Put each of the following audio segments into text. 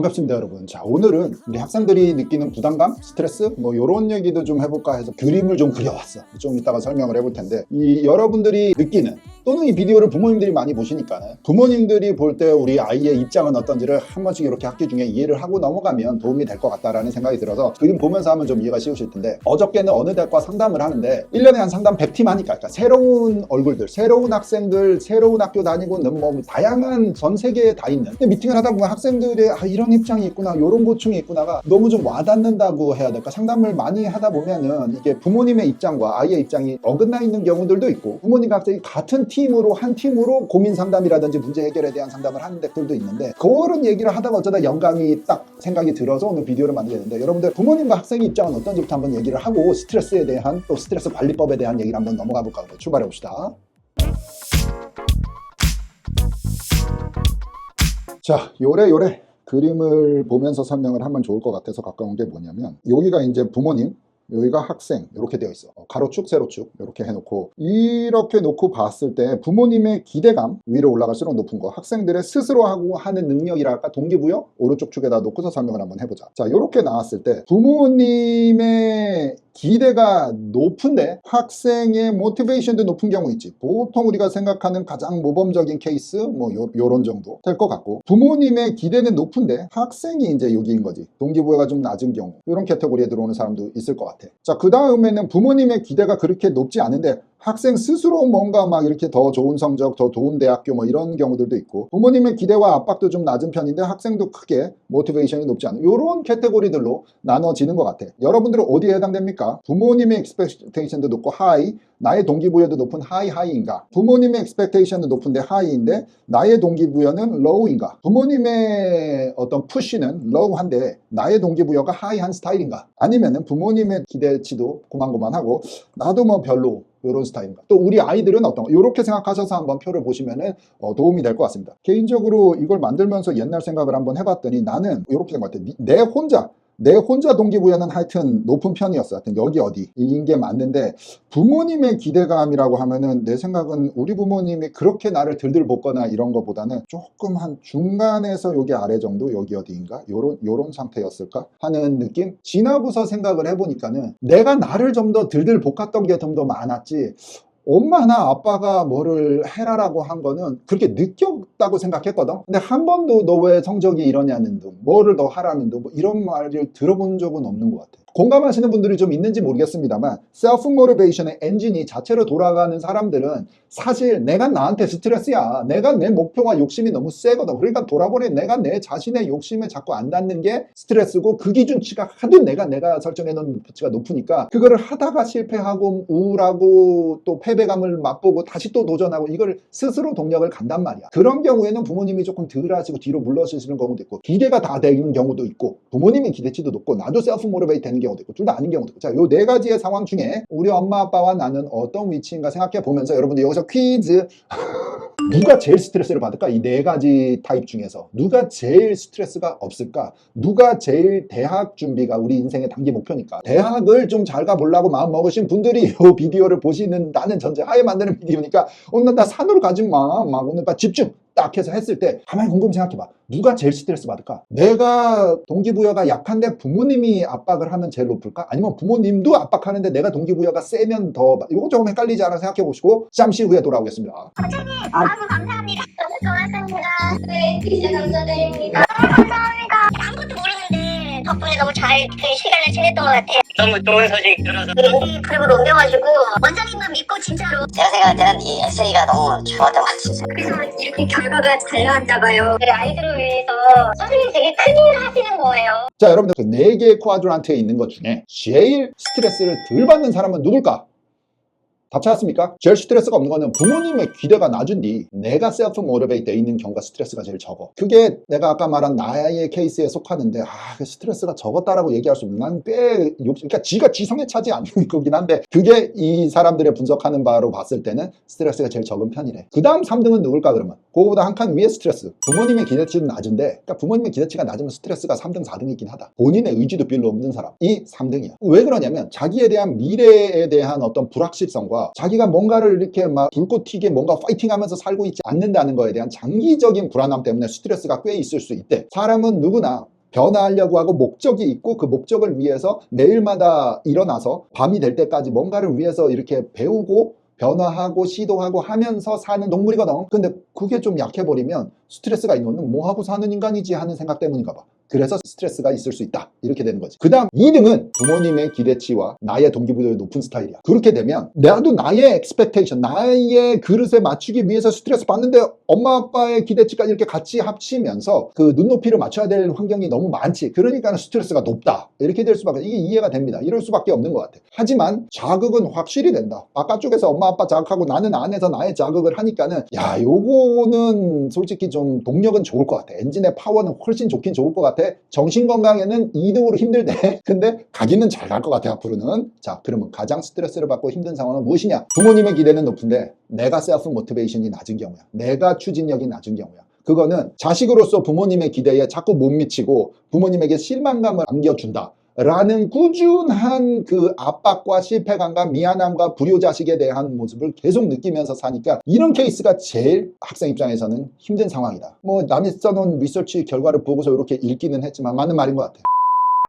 반갑습니다 여러분. 자 오늘은 우리 학생들이 느끼는 부담감 스트레스 뭐 이런 얘기도 좀 해볼까 해서 그림을 좀 그려왔어. 좀 이따가 설명을 해볼 텐데 이 여러분들이 느끼는 또는 이 비디오를 부모님들이 많이 보시니까 부모님들이 볼 때 우리 아이의 입장은 어떤지를 한 번씩 이렇게 학기 중에 이해를 하고 넘어가면 도움이 될 것 같다라는 생각이 들어서 그림 보면서 하면 좀 이해가 쉬우실 텐데 어저께는 어느 대과 상담을 하는데 1년에 한 상담 100팀 하니까 그러니까 새로운 얼굴들 새로운 학생들 새로운 학교 다니고 있는 뭐 다양한 전 세계에 다 있는 미팅을 하다 보면 학생들의 아, 이런 입장이 있구나 이런 고충이 있구나가 너무 좀 와닿는다고 해야 될까 상담을 많이 하다 보면은 이게 부모님의 입장과 아이의 입장이 어긋나 있는 경우들도 있고 부모님과 학생이 같은 팀으로 한 팀으로 고민 상담이라든지 문제 해결에 대한 상담을 하는 데들도 있는데 그런 얘기를 하다가 어쩌다 영감이 딱 생각이 들어서 오늘 비디오를 만들게 됐는데 여러분들 부모님과 학생의 입장은 어떤지부터 한번 얘기를 하고 스트레스에 대한 또 스트레스 관리법에 대한 얘기를 한번 넘어가 볼까 하고 출발해 봅시다. 자, 요래 요래 그림을 보면서 설명을 하면 좋을 것 같아서 가까운 게 뭐냐면 여기가 이제 부모님 여기가 학생 이렇게 되어 있어. 어, 가로축 세로축 이렇게 해놓고 이렇게 놓고 봤을 때 부모님의 기대감 위로 올라갈수록 높은 거. 학생들의 스스로 하고 하는 능력이랄까? 동기부여? 오른쪽 축에다 놓고서 설명을 한번 해보자. 자 이렇게 나왔을 때 부모님의 기대가 높은데 학생의 모티베이션도 높은 경우 있지. 보통 우리가 생각하는 가장 모범적인 케이스 뭐 요, 요런 정도 될 것 같고 부모님의 기대는 높은데 학생이 이제 여기인 거지. 동기부여가 좀 낮은 경우 이런 캐테고리에 들어오는 사람도 있을 것 같아. 자 그 다음에는 부모님의 기대가 그렇게 높지 않은데 학생 스스로 뭔가 막 이렇게 더 좋은 성적, 더 좋은 대학교 뭐 이런 경우들도 있고 부모님의 기대와 압박도 좀 낮은 편인데 학생도 크게 모티베이션이 높지 않은 이런 캐테고리들로 나눠지는 것 같아. 여러분들은 어디에 해당됩니까? 부모님의 expectation도 높고 high, 나의 동기부여도 높은 high high인가? 부모님의 expectation도 높은데 high인데 나의 동기부여는 low인가? 부모님의 어떤 push는 low한데 나의 동기부여가 high한 스타일인가? 아니면은 부모님의 기대치도 고만고만하고 나도 뭐 별로 이런 스타일인가. 또 우리 아이들은 어떤 거 이렇게 생각하셔서 한번 표를 보시면은 어, 도움이 될 것 같습니다. 개인적으로 이걸 만들면서 옛날 생각을 한번 해봤더니 나는 이렇게 된 것 같아. 내 혼자 내 혼자 동기부여는 하여튼 높은 편이었어. 하여튼 여기 어디 이인 게 맞는데 부모님의 기대감이라고 하면은 내 생각은 우리 부모님이 그렇게 나를 들들 볶거나 이런 것보다는 조금 한 중간에서 여기 아래 정도 여기 어디인가 요런 요런 상태였을까 하는 느낌. 지나고서 생각을 해보니까는 내가 나를 좀 더 들들 볶았던 게 좀 더 많았지. 엄마나 아빠가 뭐를 해라라고 한 거는 그렇게 느꼈다고 생각했거든. 근데 한 번도 너 왜 성적이 이러냐는 둥, 뭐를 더 하라는 둥, 뭐 이런 말을 들어본 적은 없는 것 같아. 공감하시는 분들이 좀 있는지 모르겠습니다만 셀프 모티베이션의 엔진이 자체로 돌아가는 사람들은 사실 내가 나한테 스트레스야. 내가 내 목표와 욕심이 너무 세거든. 그러니까 돌아보니 내가 내 자신의 욕심에 자꾸 안 닿는 게 스트레스고 그 기준치가 하도 내가 내가 설정해 놓은 목표치가 높으니까 그거를 하다가 실패하고 우울하고 또 패배감을 맛보고 다시 또 도전하고 이걸 스스로 동력을 간단 말이야. 그런 경우에는 부모님이 조금 덜 하시고 뒤로 물러서시는 경우도 있고 기대가 다 되는 경우도 있고 부모님의 기대치도 높고 나도 셀프 모티베이트 되는 경우도 있고 둘 다 아닌 경우도 있고 자, 요 네 가지의 상황 중에 우리 엄마 아빠와 나는 어떤 위치인가 생각해 보면서 여러분들 여기서 퀴즈 누가 제일 스트레스를 받을까? 이 네 가지 타입 중에서 누가 제일 스트레스가 없을까? 누가 제일 대학 준비가 우리 인생의 단기 목표니까 대학을 좀 잘 가보려고 마음 먹으신 분들이 이 비디오를 보시는 나는 전제 하에 만드는 비디오니까 오늘 나 산으로 가지 마. 막 오늘 나 집중 딱 해서 했을 때 가만히 곰곰이 생각해봐. 누가 제일 스트레스 받을까? 내가 동기부여가 약한데 부모님이 압박을 하면 제일 높을까? 아니면 부모님도 압박하는데 내가 동기부여가 세면 더 이거 조금 헷갈리지 않아 생각해 보시고 잠시 후에 돌아오겠습니다. 너무 감사합니다. 너무 좋았습니다. 네, 진짜 감사드립니다. 감사합니다. 아무것도 모르는데 덕분에 너무 잘 그 시간을 지냈던 것 같아요. 너무 좋은 소식 들어서 이 그룹으로 옮겨가지고 원장님만 믿고 진짜로 제가 생각할 때는 이 에세이가 너무 좋았던 것 같아요. 그래서 이렇게 결과가 잘 나왔나 봐요. 그 아이들을 위해서 선생님이 되게 큰일을 하시는 거예요. 자, 여러분들 그네 개의 쿼드란트에 있는 것 중에 제일 스트레스를 덜 받는 사람은 누굴까? 답 찾았습니까? 제일 스트레스가 없는 거는 부모님의 기대가 낮은 뒤 내가 셀프 모티베이트 돼 있는 경우가 스트레스가 제일 적어. 그게 내가 아까 말한 나의 케이스에 속하는데 아, 그 스트레스가 적었다라고 얘기할 수 없는 난꽤 그러니까 지가 지성에 차지 않는 거긴 한데 그게 이 사람들의 분석하는 바로 봤을 때는 스트레스가 제일 적은 편이래. 그 다음 3등은 누굴까 그러면? 그거보다 한 칸 위에 스트레스. 부모님의 기대치는 낮은데 그러니까 부모님의 기대치가 낮으면 스트레스가 3등, 4등이긴 하다. 본인의 의지도 별로 없는 사람. 이 3등이야. 왜 그러냐면 자기에 대한 미래에 대한 어떤 불확실성과 자기가 뭔가를 이렇게 막 불꽃 튀게 뭔가 파이팅 하면서 살고 있지 않는다는 거에 대한 장기적인 불안함 때문에 스트레스가 꽤 있을 수 있대. 사람은 누구나 변화하려고 하고 목적이 있고 그 목적을 위해서 매일마다 일어나서 밤이 될 때까지 뭔가를 위해서 이렇게 배우고 변화하고 시도하고 하면서 사는 동물이거든. 근데 그게 좀 약해버리면 스트레스가 있는 건뭐 하고 사는 인간이지 하는 생각 때문인가 봐. 그래서 스트레스가 있을 수 있다. 이렇게 되는 거지. 그 다음 2등은 부모님의 기대치와 나의 동기부여가 높은 스타일이야. 그렇게 되면 나도 나의 expectation, 나의 그릇에 맞추기 위해서 스트레스 받는데 엄마 아빠의 기대치까지 이렇게 같이 합치면서 그 눈높이를 맞춰야 될 환경이 너무 많지. 그러니까 스트레스가 높다. 이렇게 될 수밖에 이게 이해가 됩니다. 이럴 수밖에 없는 것 같아. 하지만 자극은 확실히 된다. 바깥쪽에서 엄마 아빠 자극하고 나는 안에서 나의 자극을 하니까는 야 요거는 솔직히 좀 동력은 좋을 것 같아. 엔진의 파워는 훨씬 좋긴 좋을 것 같아. 정신 건강에는 2등으로 힘들대. 근데 가기는 잘 갈 것 같아 앞으로는. 자 그러면 가장 스트레스를 받고 힘든 상황은 무엇이냐? 부모님의 기대는 높은데 내가 셀프 모티베이션이 낮은 경우야. 내가 추진력이 낮은 경우야. 그거는 자식으로서 부모님의 기대에 자꾸 못 미치고 부모님에게 실망감을 안겨준다. 라는 꾸준한 그 압박과 실패감과 미안함과 불효자식에 대한 모습을 계속 느끼면서 사니까 이런 케이스가 제일 학생 입장에서는 힘든 상황이다. 뭐 남이 써놓은 리서치 결과를 보고서 이렇게 읽기는 했지만 맞는 말인 것 같아.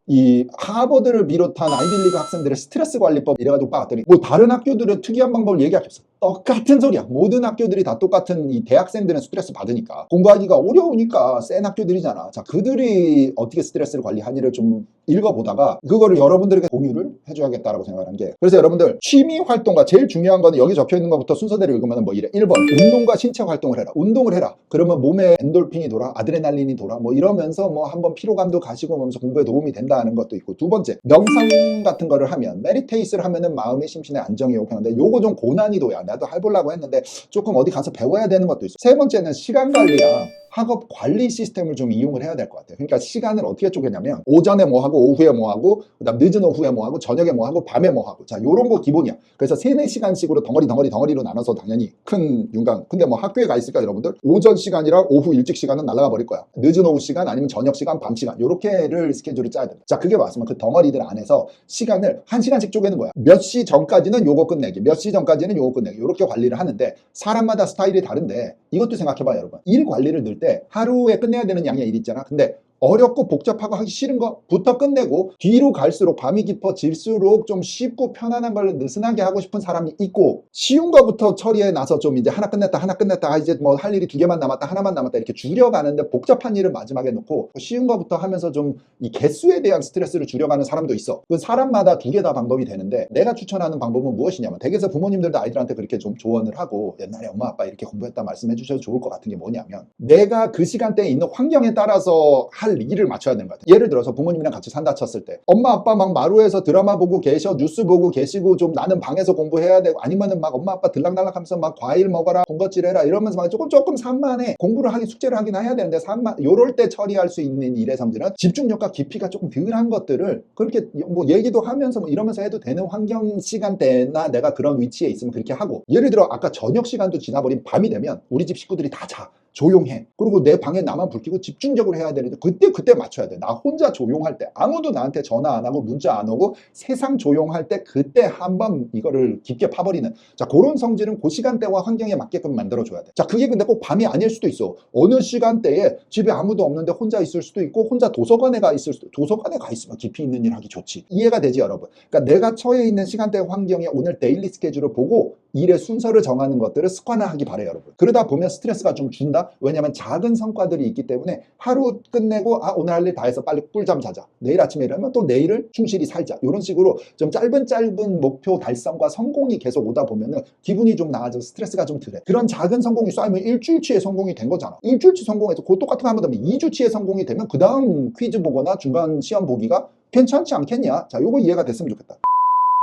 이 하버드를 비롯한 아이빌리그 학생들의 스트레스 관리법 이래가지고 봤더니 뭐 다른 학교들은 특이한 방법을 없어. 똑같은 소리야. 모든 학교들이 다 똑같은 이 대학생들은 스트레스 받으니까. 공부하기가 어려우니까 센 학교들이잖아. 자 그들이 어떻게 스트레스를 관리하니를 좀 읽어보다가 그거를 여러분들에게 공유를 해줘야겠다라고 생각하는 게. 그래서 여러분들 취미 활동과 제일 중요한 거는 여기 적혀 있는 것부터 순서대로 읽으면 뭐 이래. 1번 운동과 신체 활동을 해라. 운동을 해라. 그러면 몸에 엔돌핀이 돌아 아드레날린이 돌아 뭐 이러면서 뭐 한번 피로감도 가시고 하면서 공부에 도움이 된다는 것도 있고. 두 번째 명상 같은 거를 하면 메디테이스를 하면은 마음의 심신의 안정이 오고 하는데 요거 좀 고난이도야 나도 해보려고 했는데 조금 어디 가서 배워야 되는 것도 있어. 세 번째는 시간 관리야 학업 관리 시스템을 좀 이용을 해야 될 것 같아요. 그러니까 시간을 어떻게 쪼개냐면 오전에 뭐 하고 오후에 뭐 하고 그다음 늦은 오후에 뭐 하고 저녁에 뭐 하고 밤에 뭐 하고 자 요런 거 기본이야. 그래서 세네 시간씩으로 덩어리 덩어리 덩어리로 나눠서 당연히 큰 윤곽. 근데 뭐 학교에 가 있을까 여러분들? 오전 시간이랑 오후 일찍 시간은 날아가 버릴 거야. 늦은 오후 시간 아니면 저녁 시간, 밤 시간 요렇게를 스케줄을 짜야 됩니다. 자 그게 맞으면 그 덩어리들 안에서 시간을 한 시간씩 쪼개는 거야. 몇 시 전까지는 요거 끝내기, 몇 시 전까지는 요거 끝내기 요렇게 관리를 하는데 사람마다 스타일이 다른데 이것도 생각해봐요 여러분. 일 관리를 넣을 때 하루에 끝내야 되는 양의 일 있잖아. 근데 어렵고 복잡하고 하기 싫은 거부터 끝내고 뒤로 갈수록 밤이 깊어질수록 좀 쉽고 편안한 걸 느슨하게 하고 싶은 사람이 있고 쉬운 거부터 처리해 나서 좀 이제 하나 끝냈다 하나 끝냈다 아, 이제 뭐 할 일이 두 개만 남았다 하나만 남았다 이렇게 줄여가는데 복잡한 일을 마지막에 놓고 쉬운 거부터 하면서 좀 이 개수에 대한 스트레스를 줄여가는 사람도 있어. 그 사람마다 두 개 다 방법이 되는데 내가 추천하는 방법은 무엇이냐면 댁에서 부모님들도 아이들한테 그렇게 좀 조언을 하고 옛날에 엄마 아빠 이렇게 공부했다 말씀해 주셔도 좋을 것 같은 게 뭐냐면 내가 그 시간대에 있는 환경에 따라서 할 일을 맞춰야 되는 것 같아요. 예를 들어서 부모님이랑 같이 산다 쳤을 때 엄마 아빠 막 마루에서 드라마 보고 계셔 뉴스 보고 계시고 좀 나는 방에서 공부해야 되고 아니면은 막 엄마 아빠 들락날락 하면서 막 과일 먹어라 군것질 해라 이러면서 막 조금 조금 산만해 공부를 하기 숙제를 하긴 해야 되는데 산만 요럴 때 처리할 수 있는 일의 삶들은 집중력과 깊이가 조금 덜한 것들을 그렇게 뭐 얘기도 하면서 뭐 이러면서 해도 되는 환경 시간대나 내가 그런 위치에 있으면 그렇게 하고 예를 들어 아까 저녁 시간도 지나버린 밤이 되면 우리 집 식구들이 다 자. 조용해. 그리고 내 방에 나만 불 켜고 집중적으로 해야 되는데 그때 그때 맞춰야 돼. 나 혼자 조용할 때 아무도 나한테 전화 안 하고 문자 안 오고 세상 조용할 때 그때 한번 이거를 깊게 파버리는 자 그런 성질은 그 시간대와 환경에 맞게끔 만들어 줘야 돼. 자 그게 근데 꼭 밤이 아닐 수도 있어. 어느 시간대에 집에 아무도 없는데 혼자 있을 수도 있고 혼자 도서관에 가 있을 수도 도서관에 가 있으면 깊이 있는 일 하기 좋지. 이해가 되지 여러분. 그러니까 내가 처해 있는 시간대 환경에 오늘 데일리 스케줄을 보고 일의 순서를 정하는 것들을 습관화하기 바래요 여러분. 그러다 보면 스트레스가 좀 준다. 왜냐하면 작은 성과들이 있기 때문에 하루 끝내고 아 오늘 할 일 다 해서 빨리 꿀잠 자자. 내일 아침에 일어나면 또 내일을 충실히 살자. 이런 식으로 좀 짧은 짧은 목표 달성과 성공이 계속 오다 보면은 기분이 좀 나아져 스트레스가 좀 덜해. 그런 작은 성공이 쌓이면 일주일치의 성공이 된 거잖아. 일주일치 성공해서 그 똑같은 거 한번 더면 2주치의 성공이 되면 그 다음 퀴즈 보거나 중간 시험 보기가 괜찮지 않겠냐? 자, 요거 이해가 됐으면 좋겠다.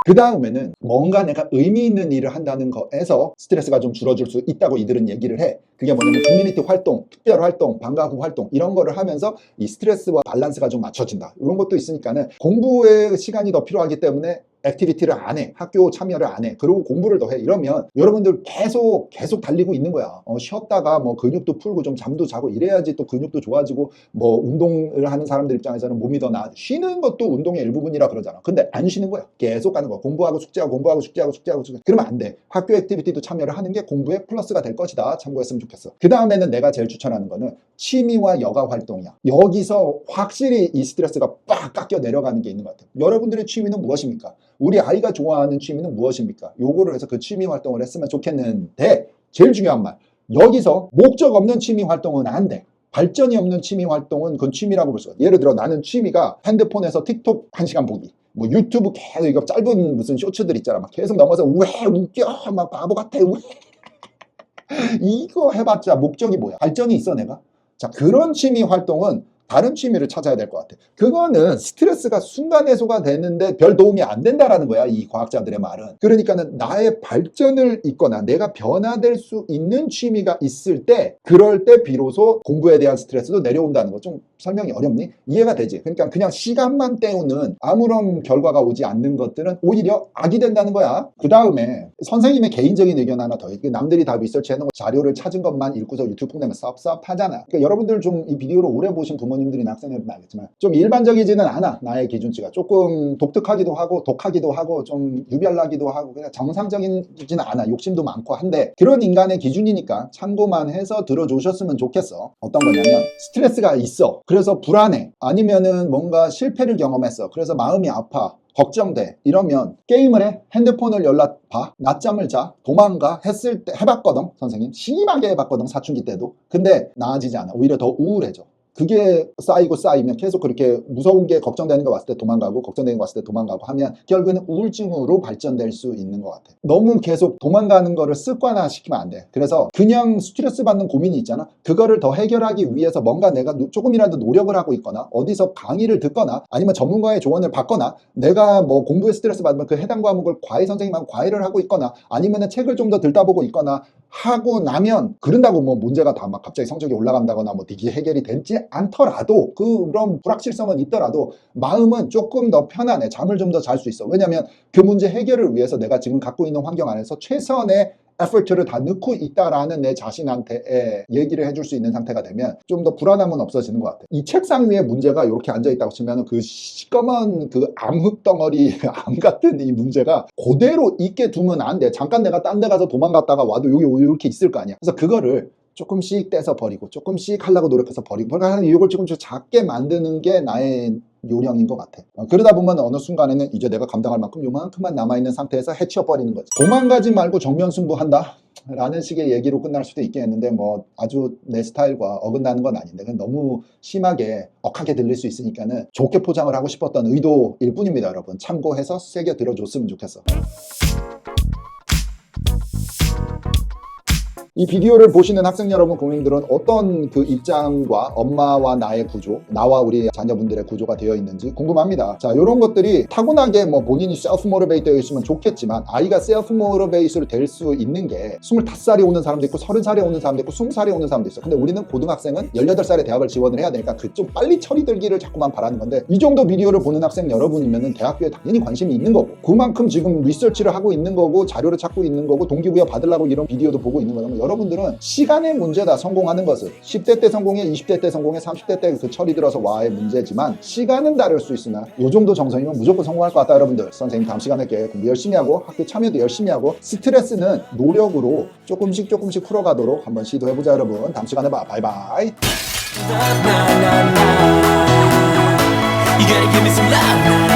그 다음에는 뭔가 내가 의미 있는 일을 한다는 거에서 스트레스가 좀 줄어들 수 있다고 이들은 얘기를 해. 그게 뭐냐면 커뮤니티 활동, 특별 활동, 방과후 활동 이런 거를 하면서 이 스트레스와 밸런스가 좀 맞춰진다. 이런 것도 있으니까는 공부의 시간이 더 필요하기 때문에 액티비티를 안 해. 학교 참여를 안 해. 그리고 공부를 더 해. 이러면 여러분들 계속 계속 달리고 있는 거야. 어, 쉬었다가 뭐 근육도 풀고 좀 잠도 자고 이래야지 또 근육도 좋아지고 뭐 운동을 하는 사람들 입장에서는 몸이 더 나아. 쉬는 것도 운동의 일부분이라 그러잖아. 근데 안 쉬는 거야. 계속 가는 거야. 공부하고 숙제하고 공부하고 숙제하고 숙제하고 숙제. 그러면 안 돼. 학교 액티비티도 참여를 하는 게 공부에 플러스가 될 것이다. 참고했으면 좋겠어. 그 다음에는 내가 제일 추천하는 거는 취미와 여가 활동이야. 여기서 확실히 이 스트레스가 빡 깎여 내려가는 게 있는 것 같아요. 여러분들의 취미는 무엇입니까? 우리 아이가 좋아하는 취미는 무엇입니까? 요거를 해서 그 취미 활동을 했으면 좋겠는데 제일 중요한 말. 여기서 목적 없는 취미 활동은 안 돼. 발전이 없는 취미 활동은 그건 취미라고 볼 수가 있어. 예를 들어 나는 취미가 핸드폰에서 틱톡 한시간 보기. 뭐 유튜브 계속 이거 짧은 무슨 쇼츠들 있잖아. 막 계속 넘어서 왜 웃겨. 막 바보 같아. 왜. 이거 해봤자 목적이 뭐야? 발전이 있어 내가? 자 그런 취미 활동은 다른 취미를 찾아야 될 것 같아. 그거는 스트레스가 순간 해소가 되는데 별 도움이 안 된다라는 거야. 이 과학자들의 말은. 그러니까는 나의 발전을 있거나 내가 변화될 수 있는 취미가 있을 때 그럴 때 비로소 공부에 대한 스트레스도 내려온다는 거 좀 설명이 어렵니? 이해가 되지. 그러니까 그냥 시간만 때우는 아무런 결과가 오지 않는 것들은 오히려 악이 된다는 거야. 그 다음에 선생님의 개인적인 의견 하나 더. 이게 남들이 다 리서치해놓은 자료를 찾은 것만 읽고서 유튜브 보내면 섭섭하잖아. 그러니까 여러분들 좀 이 비디오를 오래 보신 부모님 들이나 학생들은 알겠지만 좀 일반적이지는 않아. 나의 기준치가 조금 독특하기도 하고 독하기도 하고 좀 유별나기도 하고 그냥 정상적이지는 않아. 욕심도 많고 한데 그런 인간의 기준이니까 참고만 해서 들어주셨으면 좋겠어. 어떤 거냐면 스트레스가 있어. 그래서 불안해. 아니면은 뭔가 실패를 경험했어. 그래서 마음이 아파. 걱정돼. 이러면 게임을 해. 핸드폰을 연락 봐. 낮잠을 자. 도망가. 했을 때 해봤거든. 선생님. 심하게 해봤거든. 사춘기 때도. 근데 나아지지 않아. 오히려 더 우울해져. 그게 쌓이고 쌓이면 계속 그렇게 무서운 게 걱정되는 거 봤을 때 도망가고 걱정되는 거 봤을 때 도망가고 하면 결국에는 우울증으로 발전될 수 있는 것 같아. 너무 계속 도망가는 거를 습관화 시키면 안 돼. 그래서 그냥 스트레스 받는 고민이 있잖아. 그거를 더 해결하기 위해서 뭔가 내가 노- 조금이라도 노력을 하고 있거나 어디서 강의를 듣거나 아니면 전문가의 조언을 받거나 내가 뭐 공부에 스트레스 받으면 그 해당 과목을 과외 선생님하고 과외를 하고 있거나 아니면은 책을 좀 더 들다 보고 있거나 하고 나면 그런다고 뭐 문제가 다 막 갑자기 성적이 올라간다거나 뭐 이게 해결이 되지 않더라도 그런 불확실성은 있더라도 마음은 조금 더 편안해. 잠을 좀 더 잘 수 있어. 왜냐면 그 문제 해결을 위해서 내가 지금 갖고 있는 환경 안에서 최선의 에포트를 다 넣고 있다라는 내 자신한테 얘기를 해줄 수 있는 상태가 되면 좀 더 불안함은 없어지는 것 같아. 이 책상 위에 문제가 이렇게 앉아 있다고 치면 그 시꺼먼 그 암흑 덩어리 암 같은 이 문제가 그대로 있게 두면 안 돼. 잠깐 내가 딴 데 가서 도망갔다가 와도 여기 이렇게 있을 거 아니야. 그래서 그거를 조금씩 떼서 버리고 조금씩 하려고 노력해서 버리고 그러니까 이걸 조금 씩 작게 만드는 게 나의 요령인 것 같아. 어, 그러다 보면 어느 순간에는 이제 내가 감당할 만큼 요만큼만 남아있는 상태에서 해치워버리는 거지. 도망가지 말고 정면 승부한다. 라는 식의 얘기로 끝날 수도 있겠는데 뭐 아주 내 스타일과 어긋나는 건 아닌데 너무 심하게 억하게 들릴 수 있으니까는 좋게 포장을 하고 싶었던 의도일 뿐입니다 여러분 참고해서 새겨 들어줬으면 좋겠어 이 비디오를 보시는 학생 여러분, 고객님들은 어떤 그 입장과 엄마와 나의 구조, 나와 우리 자녀분들의 구조가 되어 있는지 궁금합니다. 자, 이런 것들이 타고나게 뭐 본인이 셀프 모티베이트 되어 있으면 좋겠지만 아이가 셀프 모티베이트로 될수 있는 게 25살에 오는 사람도 있고 30살에 오는 사람도 있고 20살에 오는 사람도 있어. 근데 우리는 고등학생은 18살에 대학을 지원을 해야 되니까 그 좀 빨리 처리되기를 자꾸만 바라는 건데 이 정도 비디오를 보는 학생 여러분이면은 대학교에 당연히 관심이 있는 거고 그만큼 지금 리서치를 하고 있는 거고 자료를 찾고 있는 거고 동기부여 받으려고 이런 비디오도 보고 있는 거라면 여러분들은 시간의 문제다 성공하는 것은 10대 때 성공해 20대 때 성공해 30대 때 그 철이 들어서 와의 문제지만 시간은 다를 수 있으나 요 정도 정성이면 무조건 성공할 것 같다 여러분들. 선생님 다음 시간에 게 공부 열심히 하고 학교 참여도 열심히 하고 스트레스는 노력으로 조금씩 조금씩 풀어가도록 한번 시도해보자 여러분. 다음 시간에 봐. 바이바이. You gotta give me some love.